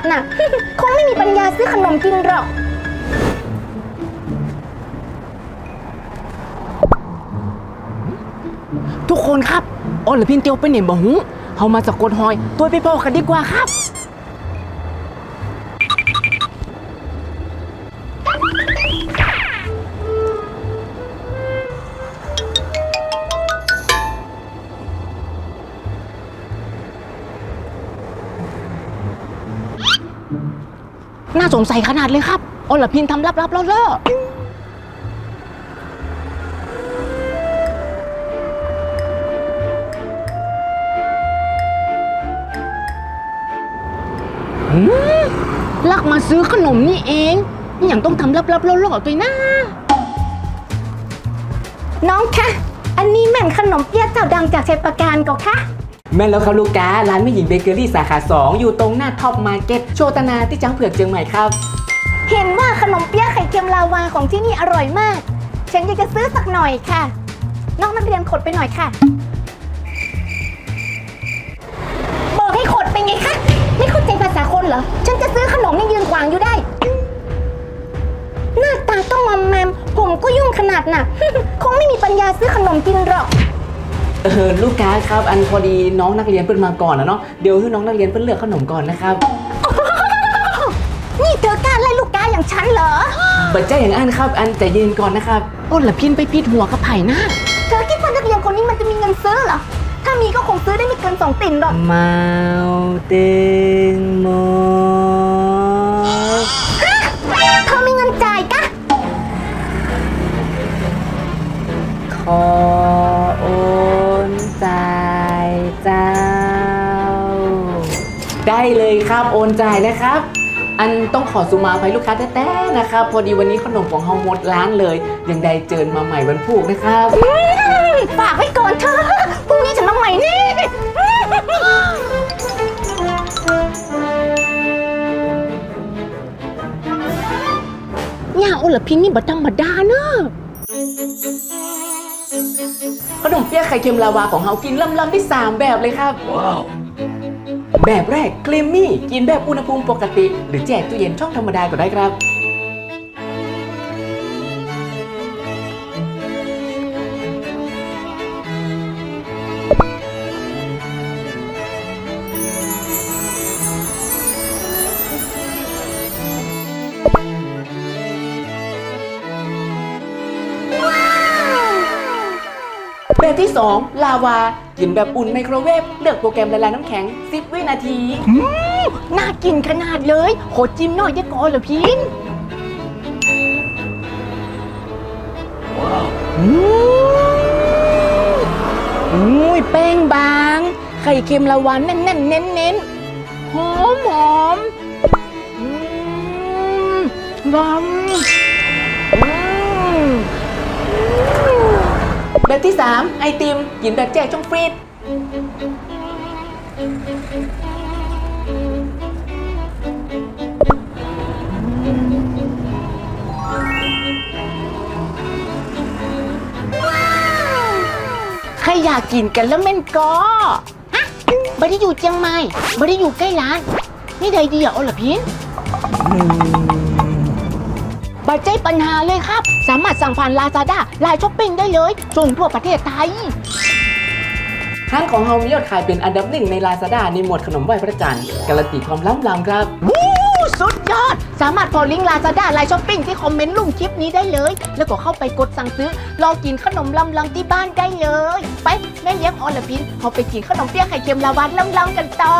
ดน่ะ คงไม่มีปัญญาซื้อขนมกินหรอก ทุกคนครับอลพินเตียวไปเหนบ่หูเฮามาสะกดหอย ตัวไปบอกันดีกว่าครับ น่าสงสัยขนาดเลยครับอลพินทำลับๆล่อๆหืมลักมาซื้อขนมนี่เองนี่อย่างต้องทำลับๆล่อๆตัวนะน้องคะ อันนี้แม่นขนมเปี๊ยะเจ้าดังจากชัยประการก็คะ แม่แล้วครับลูกค้าร้านแม่หญิงเบเกอรี่สาขา 2 อยู่ตรงหน้าท็อปมาร์เก็ตโชตนาที่จังเผือกเชียงใหม่ครับ เห็นว่าขนมเปี๊ยะไข่เค็มลาวาของที่นี่อร่อยมาก ฉันอยากจะซื้อสักหน่อยค่ะ น้องนักเรียนขดไปหน่อยค่ะ บอกให้ขดไปไงคะ ไม่เข้าใจภาษาคนเหรอ ฉันจะซื้อขนมนี่ยืนขวางอยู่ได้ หน้าตาต้องมอมแมมผมก็ยุ่งขนาดน่ะ คงไม่มีปัญญาซื้อขนมกินหรอก เออลูกค้าครับ อันพอดีน้องนักเรียนเพิ่นมาก่อนนะเนาะเดี๋ยวให้น้องนักเรียนเพิ่นเลือกขนมก่อนนะครับนี่เธอกล้าไล่ลูกค้าอย่างฉันเหรอ บัจเจ้าอย่างอันครับ อันใจเย็นก่อนนะครับอ้นละพินไปปิดหัวกับไผ่นะเธอคิดว่านักเรียนคนนี้มันจะมีเงินซื้อเหรอ ถ้ามีก็คงซื้อได้ไม่เกินสองติ่นหรอกมาเตงโม ได้เลยครับโอนจ่ายนะครับ อันต้องขอสุมาภัยลูกค้าแท้ๆนะครับ พอดีวันนี้ขนมของเฮาหมดร้านเลยยังได้เจิญมาใหม่วันพุกนะครับ ฝากไว้ก่อนเธอพรุ่งนี้ฉันมาใหม่แน่ย่าโอละพินนี่บัธรรมดาเนอะขนมเปี๊ยะไข่เค็มลาวาของเฮากินลำๆได้สามแบบเลยครับ แบบแรกครีมมี่กินแบบอุณหภูมิปกติ หรือแจกตู้เย็นช่องธรรมดาก็ได้ครับ แบบที่ 2 ลาวา กินแบบอุ่นไมโครเวฟเลือกโปรแกรมละลายน้ำแข็ง 10 วินาที น่ากินขนาดเลยโคจิ้มหน่อยได้ก่อนเหรอพินอุ้ยแป้งบาง ไข่เค็มละวันแน่นๆเน้นๆหอมหอมอืมหอม บที่ 3 ไอติมกินแบบแจกช่องฟรีดใครอยากกินกันแล้วเม่นก็ฮะไม่ได้อยู่เจียงใหม่ไม่ได้อยู่ใกล้ร้าน นี่ใดเดียวเหรอพิน บัตรใจปัญหาเลยครับ สามารถสั่งผ่านลาซาด้าไลน์ช้อปปิ้งได้เลยส่งทั่วประเทศไทย ร้านของเฮามียอดขายเป็นอันดับหนึ่งในลาซาด้าในหมวดขนมไหว้พระจันทร์การันตีความล้ำลำครับ วู้สุดยอด สามารถพอลิงก์ลาซาด้าไลน์ช้อปปิ้งที่คอมเมนต์ลุ่มคลิปนี้ได้เลย แล้วก็เข้าไปกดสั่งซื้อรอกินขนมลำลำที่บ้านได้เลย ไปแม่เลี้ยงออลพินเอาไปกินขนมเปี๊ยะไข่เค็มลาวานลำลำกันต่อ